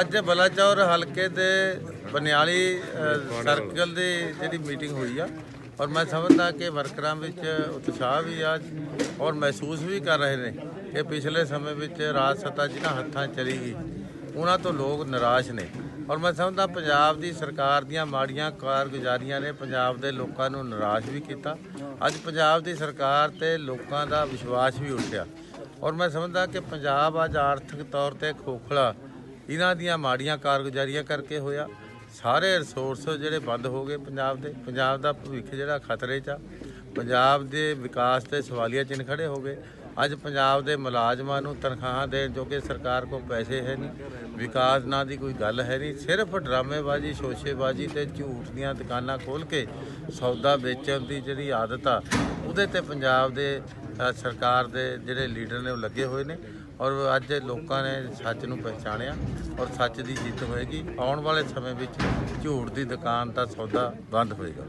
ਅੱਜ ਬਲਾਚੌਰ ਹਲਕੇ ਦੇ ਬਨਿਆਲੀ ਸਰਕਲ ਦੀ ਜਿਹੜੀ ਮੀਟਿੰਗ ਹੋਈ ਆ, ਔਰ ਮੈਂ ਸਮਝਦਾ ਕਿ ਵਰਕਰਾਂ ਵਿੱਚ ਉਤਸ਼ਾਹ ਵੀ ਆ ਔਰ ਮਹਿਸੂਸ ਵੀ ਕਰ ਰਹੇ ਨੇ ਕਿ ਪਿਛਲੇ ਸਮੇਂ ਵਿੱਚ ਰਾਜ ਸੱਤਾ ਜਿਹਨਾਂ ਹੱਥਾਂ ਚਲੀ ਗਈ ਉਹਨਾਂ ਤੋਂ ਲੋਕ ਨਿਰਾਸ਼ ਨੇ। ਔਰ ਮੈਂ ਸਮਝਦਾ ਪੰਜਾਬ ਦੀ ਸਰਕਾਰ ਦੀਆਂ ਮਾੜੀਆਂ ਕਾਰਗੁਜ਼ਾਰੀਆਂ ਨੇ ਪੰਜਾਬ ਦੇ ਲੋਕਾਂ ਨੂੰ ਨਿਰਾਸ਼ ਵੀ ਕੀਤਾ। ਅੱਜ ਪੰਜਾਬ ਦੀ ਸਰਕਾਰ ਤੇ ਲੋਕਾਂ ਦਾ ਵਿਸ਼ਵਾਸ ਵੀ ਉੱਠਿਆ। ਔਰ ਮੈਂ ਸਮਝਦਾ ਕਿ ਪੰਜਾਬ ਅੱਜ ਆਰਥਿਕ ਤੌਰ ਤੇ ਖੋਖਲਾ, ਇਹਨਾਂ ਦੀਆਂ ਮਾੜੀਆਂ ਕਾਰਗੁਜ਼ਾਰੀਆਂ ਕਰਕੇ ਹੋਇਆ। ਸਾਰੇ ਰਿਸੋਰਸ ਜਿਹੜੇ ਬੰਦ ਹੋ ਗਏ ਪੰਜਾਬ ਦੇ। ਪੰਜਾਬ ਦਾ ਭਵਿੱਖ ਜਿਹੜਾ ਖਤਰੇ 'ਚ ਆ। ਪੰਜਾਬ ਦੇ ਵਿਕਾਸ ਤੇ ਸਵਾਲੀਆ ਚਿੰਨ੍ਹ ਖੜੇ ਹੋ ਗਏ। ਅੱਜ ਪੰਜਾਬ ਦੇ ਮੁਲਾਜ਼ਮਾਂ ਨੂੰ ਤਨਖਾਹਾਂ ਦੇਣ ਜੋਗੇ ਸਰਕਾਰ ਕੋਲ ਪੈਸੇ ਹੈ ਨਹੀਂ। ਵਿਕਾਸ ਨਾਂ ਦੀ ਕੋਈ ਗੱਲ ਹੈ ਨਹੀਂ। ਸਿਰਫ ਡਰਾਮੇਬਾਜ਼ੀ, ਸ਼ੋਸ਼ੇਬਾਜ਼ੀ ਤੇ ਝੂਠ ਦੀਆਂ ਦੁਕਾਨਾਂ ਖੋਲ ਕੇ ਸੌਦਾ ਵੇਚਣ ਦੀ ਜਿਹੜੀ ਆਦਤ ਆ, ਉਹਦੇ ਤੇ ਪੰਜਾਬ ਦੇ ਸਰਕਾਰ ਦੇ ਜਿਹੜੇ ਲੀਡਰ ਨੇ ਉਹ ਲੱਗੇ ਹੋਏ ਨੇ ਔਰ ਅੱਜ ਲੋਕਾਂ ਨੇ ਸੱਚ ਨੂੰ ਪਛਾਣਿਆ ਔਰ ਸੱਚ ਦੀ ਜਿੱਤ ਹੋਏਗੀ। ਆਉਣ ਵਾਲੇ ਸਮੇਂ ਵਿੱਚ ਝੂਠ ਦੀ ਦੁਕਾਨ ਦਾ ਸੌਦਾ ਬੰਦ ਹੋਏਗਾ।